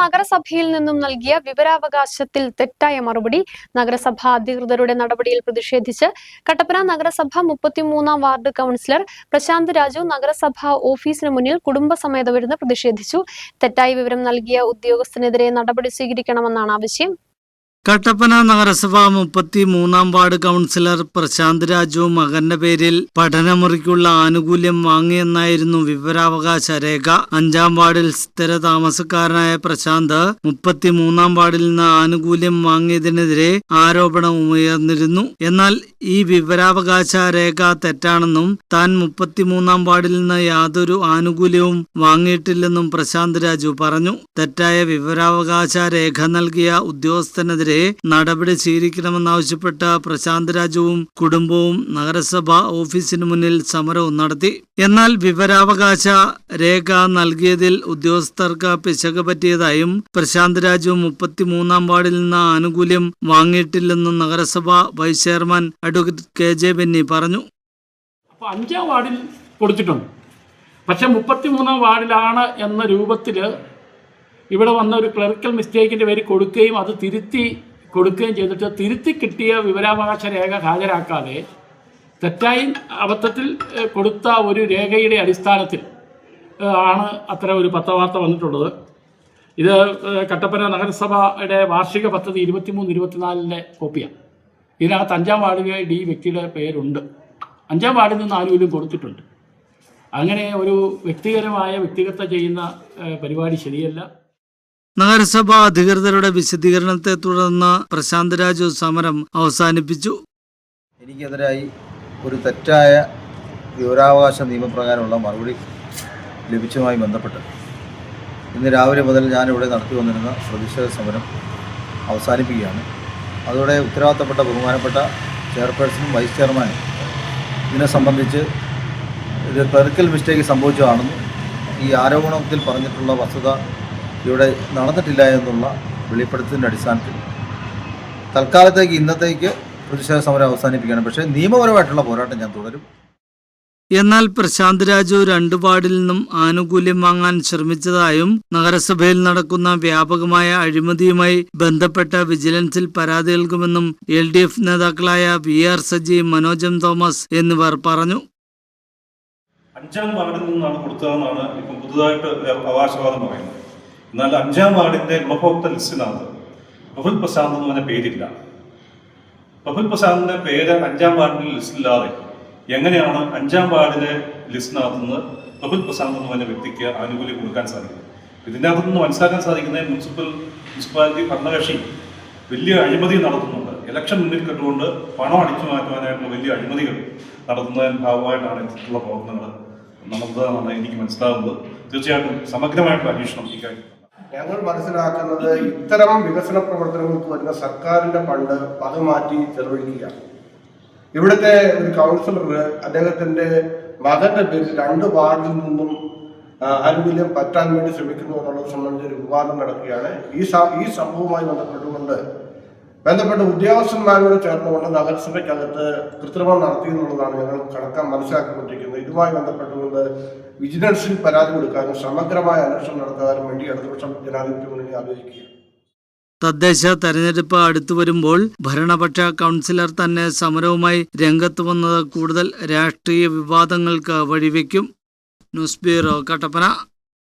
നഗരസഭയിൽ നിന്നും നൽകിയ വിവരാവകാശത്തിൽ തെറ്റായ മറുപടി നഗരസഭാ അധികൃതരുടെ നടപടിയിൽ പ്രതിഷേധിച്ച് കട്ടപ്പന നഗരസഭ മുപ്പത്തിമൂന്നാം വാർഡ് കൗൺസിലർ പ്രശാന്ത് രാജു നഗരസഭാ ഓഫീസിന് മുന്നിൽ കുടുംബസമേതമിരുന്ന് പ്രതിഷേധിച്ചു. തെറ്റായ വിവരം നൽകിയ ഉദ്യോഗസ്ഥനെതിരെ നടപടി സ്വീകരിക്കണമെന്നാണ് ആവശ്യം. കട്ടപ്പന നഗരസഭ മുപ്പത്തി മൂന്നാം വാർഡ് കൗൺസിലർ പ്രശാന്ത് രാജു മകന്റെ പേരിൽ പഠനമുറിക്കുള്ള ആനുകൂല്യം വാങ്ങിയെന്നായിരുന്നു വിവരാവകാശ രേഖ. അഞ്ചാം വാർഡിൽ സ്ഥിര താമസക്കാരനായ പ്രശാന്ത് മുപ്പത്തി മൂന്നാം വാർഡിൽ നിന്ന് ആനുകൂല്യം വാങ്ങിയതിനെതിരെ ആരോപണം ഉയർന്നിരുന്നു. എന്നാൽ ഈ വിവരാവകാശ രേഖ തെറ്റാണെന്നും താൻ മുപ്പത്തിമൂന്നാം വാർഡിൽ നിന്ന് യാതൊരു ആനുകൂല്യവും വാങ്ങിയിട്ടില്ലെന്നും പ്രശാന്ത് രാജു പറഞ്ഞു. തെറ്റായ വിവരാവകാശ രേഖ നൽകിയ ഉദ്യോഗസ്ഥനെതിരെ നടപടി സ്വീകരിക്കണമെന്നാവശ്യപ്പെട്ട് പ്രശാന്ത് രാജുവും കുടുംബവും നഗരസഭ ഓഫീസിന് മുന്നിൽ സമരവും നടത്തി. എന്നാൽ വിവരാവകാശ രേഖ നൽകിയതിൽ ഉദ്യോഗസ്ഥർക്ക് പിശക് പറ്റിയതായും പ്രശാന്ത് രാജു മുപ്പത്തിമൂന്നാം വാർഡിൽ നിന്ന് ആനുകൂല്യം വാങ്ങിയിട്ടില്ലെന്നും നഗരസഭ vice chairman advocate K J Benny പറഞ്ഞു. അപ്പോൾ അഞ്ചാം വാർഡിൽ കൊടുത്തിട്ടുണ്ട്. പക്ഷെ മുപ്പത്തിമൂന്നാം വാർഡിലാണ് എന്ന രൂപത്തിൽ ഇവിടെ വന്ന ഒരു ക്ലറിക്കൽ മിസ്റ്റേക്കിന്റെ പേര് കൊടുക്കുകയും അത് തിരുത്തി കൊടുക്കുകയും ചെയ്തിട്ട് തിരുത്തി കിട്ടിയ വിവരാവകാശ രേഖ ഹാജരാക്കാതെ തെറ്റായി അബദ്ധത്തിൽ കൊടുത്ത ഒരു രേഖയുടെ അടിസ്ഥാനത്തിൽ ആണ് അത്തരം ഒരു പത്രവാർത്ത വന്നിട്ടുള്ളത്. ഇത് കട്ടപ്പന നഗരസഭയുടെ വാർഷിക പദ്ധതി ഇരുപത്തിമൂന്ന് ഇരുപത്തിനാലിന്റെ കോപ്പിയാണ്. ഇതിനകത്ത് അഞ്ചാം വാർഡിലായി ഡി വ്യക്തിയുടെ പേരുണ്ട്. അഞ്ചാം വാർഡിൽ നിന്ന് ആനുകൂല്യം കൊടുത്തിട്ടുണ്ട്. അങ്ങനെ ഒരു വ്യക്തിപരമായ വ്യക്തിഗത ചെയ്യുന്ന പരിപാടി ശരിയല്ല. നഗരസഭ അധികൃതരുടെ വിശദീകരണത്തെ തുടർന്ന് പ്രശാന്ത് രാജു സമരം അവസാനിപ്പിച്ചു. എനിക്കെതിരായി ഒരു തെറ്റായ വിവരാവകാശ നിയമപ്രകാരമുള്ള മറുപടി ലഭിച്ചതുമായി ബന്ധപ്പെട്ട് ഇന്ന് രാവിലെ മുതൽ ഞാനിവിടെ നടത്തി വന്നിരുന്ന പ്രതിഷേധ സമരം അവസാനിപ്പിക്കുകയാണ്. അതോടെ ഉത്തരവാദിത്തപ്പെട്ട ബഹുമാനപ്പെട്ട ചെയർപേഴ്സണും വൈസ് ചെയർമാനും ഇതിനെ സംബന്ധിച്ച് ഇത് ക്ലറിക്കൽ മിസ്റ്റേക്ക് സംഭവിച്ചതാണെന്നും ഈ ആരോപണത്തിൽ പറഞ്ഞിട്ടുള്ള വസ്തുത ഇവിടെ നടന്നിട്ടില്ല എന്നുള്ള വെളിപ്പെടുത്തലിന്റെ അടിസ്ഥാനത്തിൽ തൽക്കാലത്തേക്ക് ഇന്നത്തേക്ക് പ്രതിഷേധ സമരം അവസാനിപ്പിക്കുകയാണ് പക്ഷേ നിയമപരമായിട്ടുള്ള പോരാട്ടം ഞാൻ തുടരും. എന്നാൽ പ്രശാന്ത് രാജു രണ്ടു വാർഡിൽ നിന്നും ആനുകൂല്യം വാങ്ങാൻ ശ്രമിച്ചതായും നഗരസഭയിൽ നടക്കുന്ന വ്യാപകമായ അഴിമതിയുമായി ബന്ധപ്പെട്ട വിജിലൻസിൽ പരാതി നൽകുമെന്നും എൽ ഡി എഫ് നേതാക്കളായ വി ആർ സജി മനോജം തോമസ് എന്നിവർ പറഞ്ഞു. അഞ്ചാം വാർഡിൽ നിന്നാണ് കൊടുത്തതെന്നാണ് ഇപ്പം പുതുതായിട്ട് അവകാശവാദം പറയുന്നത്. എന്നാൽ അഞ്ചാം വാർഡിന്റെ ഉപഭോക്തൃ ലിസ്റ്റിനകത്ത് ബഹുൽ പ്രസാദ് എന്ന് പറഞ്ഞ പേരില്ല. ബഹുൽ പ്രസാദിന്റെ പേര് അഞ്ചാം വാർഡിന്റെ ലിസ്റ്റില്ലാതെ എങ്ങനെയാണ് അഞ്ചാം വാർഡിലെ ലിസ്റ്റിനകത്ത് നിന്ന് ബഹുൽ പ്രസാദ് എന്ന് പറഞ്ഞ വ്യക്തിക്ക് ആനുകൂല്യം കൊടുക്കാൻ സാധിക്കും ഇതിന്റെ അകത്തുനിന്ന് മനസ്സിലാക്കാൻ സാധിക്കുന്ന മുനിസിപ്പൽ മുനിസിപ്പാലിറ്റി ഭരണകക്ഷി വലിയ അഴിമതി നടത്തുന്നുണ്ട്. ഇലക്ഷൻ മുന്നിൽ കണ്ടുകൊണ്ട് പണം അടിച്ചു മാറ്റുവാനായിട്ടുള്ള വലിയ അഴിമതികൾ നടത്തുന്നതിന് ഭാഗമായിട്ടാണ് ഇത്തരത്തിലുള്ള പ്രവർത്തനങ്ങൾ നടന്നതെന്നാണ് എനിക്ക് മനസ്സിലാകുന്നത്. തീർച്ചയായിട്ടും സമഗ്രമായിട്ടുള്ള അന്വേഷണം ഇക്കാര്യം ഞങ്ങൾ മനസ്സിലാക്കുന്നത് ഇത്തരം വികസന പ്രവർത്തനങ്ങൾക്ക് വരുന്ന സർക്കാരിന്റെ ഫണ്ട് അത് മാറ്റി ചെലവഴിക്കുകയാണ് ഇവിടുത്തെ ഒരു കൗൺസിലർ അദ്ദേഹത്തിന്റെ മകന്റെ പേരിൽ രണ്ട് വാർഡിൽ നിന്നും ആനുകൂല്യം പറ്റാൻ വേണ്ടി ശ്രമിക്കുന്നു എന്നുള്ളത് സംബന്ധിച്ച് ഒരു വിവാദം നടക്കുകയാണ്. ഈ ഈ സംഭവവുമായി ബന്ധപ്പെട്ടുകൊണ്ട് ബന്ധപ്പെട്ട ഉദ്യോഗസ്ഥന്മാരോട് ചേർന്നുകൊണ്ട് നഗരസഭയ്ക്കകത്ത് കൃത്രിമം നടത്തി എന്നുള്ളതാണ് ഞങ്ങൾ കണക്കാൻ മനസ്സിലാക്കിക്കൊണ്ടിരിക്കുന്നത്. ഇതുമായി ബന്ധപ്പെട്ടുകൊണ്ട് വിജിലൻസിൽ പരാതി കൊടുക്കാനും സമഗ്രമായ അന്വേഷണം നടത്താനും വേണ്ടി ഇടതുപക്ഷം ജനാധിപത്യ മുന്നണി ആലോചിക്കുക തദ്ദേശ തെരഞ്ഞെടുപ്പ് അടുത്തു വരുമ്പോൾ ഭരണപക്ഷ കൗൺസിലർ തന്നെ സമരവുമായി രംഗത്ത് വന്നത് കൂടുതൽ രാഷ്ട്രീയ വിവാദങ്ങൾക്ക് വഴിവെക്കും. News bureau Kattappana.